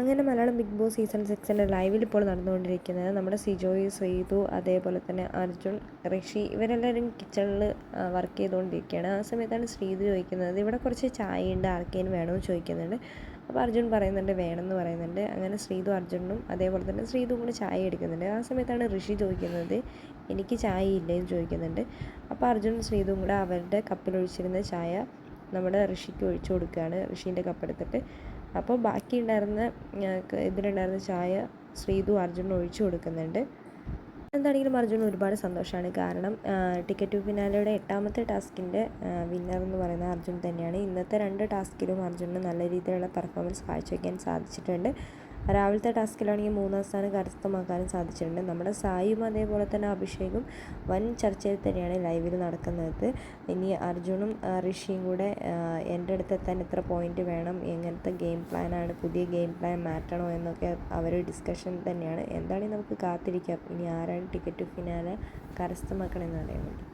അങ്ങനെ Malayalam big boss season സിക്സിന്റെ ലൈവിൽ ഇപ്പോൾ നടന്നുകൊണ്ടിരിക്കുന്നത് നമ്മുടെ സിജോയ് സെയ്തു അതേപോലെ തന്നെ അർജുൻ ഋഷി ഇവരെല്ലാവരും കിച്ചണിൽ വർക്ക് ചെയ്തുകൊണ്ടിരിക്കുകയാണ്. ആ സമയത്താണ് ശ്രീതു ചോദിക്കുന്നത് ഇവിടെ കുറച്ച് ചായ ഉണ്ട് ആർക്കേനും വേണമെന്ന് ചോദിക്കുന്നുണ്ട്. അപ്പോൾ അർജുൻ പറയുന്നുണ്ട് വേണമെന്ന് പറയുന്നുണ്ട്. അങ്ങനെ ശ്രീതു അർജുനും അതേപോലെ തന്നെ ശ്രീതു കൂടി ചായ എടുക്കുന്നുണ്ട്. ആ സമയത്താണ് ഋഷി ചോദിക്കുന്നത് എനിക്ക് ചായ ഇല്ലേന്ന് ചോദിക്കുന്നുണ്ട്. അപ്പോൾ അർജുൻ ശ്രീതും കൂടെ അവരുടെ കപ്പിലൊഴിച്ചിരുന്ന ചായ നമ്മുടെ ഋഷിക്ക് ഒഴിച്ചു കൊടുക്കുകയാണ്. ഋഷീന്റെ കപ്പെടുത്തിട്ട് അപ്പോൾ ബാക്കി ഉണ്ടായിരുന്ന ഇതിലുണ്ടായിരുന്ന ചായ ശ്രീതു അർജുനും ഒഴിച്ചു കൊടുക്കുന്നുണ്ട്. എന്താണെങ്കിലും അർജുൻ ഒരുപാട് സന്തോഷമാണ് കാരണം ടിക്കറ്റ് ടു ഫിനാലയുടെ എട്ടാമത്തെ ടാസ്കിന്റെ വിന്നർ എന്ന് പറയുന്നത് അർജുൻ തന്നെയാണ്. ഇന്നത്തെ രണ്ട് ടാസ്കിലും അർജുനും നല്ല രീതിയിലുള്ള പെർഫോമൻസ് കാഴ്ചവെക്കാൻ സാധിച്ചിട്ടുണ്ട്. രാവിലത്തെ ടാസ്കിലാണെങ്കിൽ മൂന്നാം സ്ഥാനം കരസ്ഥമാക്കാനും സാധിച്ചിട്ടുണ്ട്. നമ്മുടെ സായും അതേപോലെ തന്നെ അഭിഷേകും വൻ ചർച്ചയിൽ തന്നെയാണ് ലൈവിൽ നടക്കുന്നത്. ഇനി അർജുനും ഋഷിയും കൂടെ എന്റെ അടുത്ത് എത്താൻ എത്ര പോയിന്റ് വേണം? എങ്ങനത്തെ ഗെയിം പ്ലാനാണ് പുതിയ ഗെയിം പ്ലാൻ മാറ്റണോ എന്നൊക്കെ അവർ ഡിസ്കഷൻ തന്നെയാണ്. എന്താണെങ്കിൽ നമുക്ക് കാത്തിരിക്കാം. ഇനി ആരാണ് ടിക്കറ്റ് ഫിനാലെ കരസ്ഥമാക്കണമെന്ന് അറിയാൻ വേണ്ടി.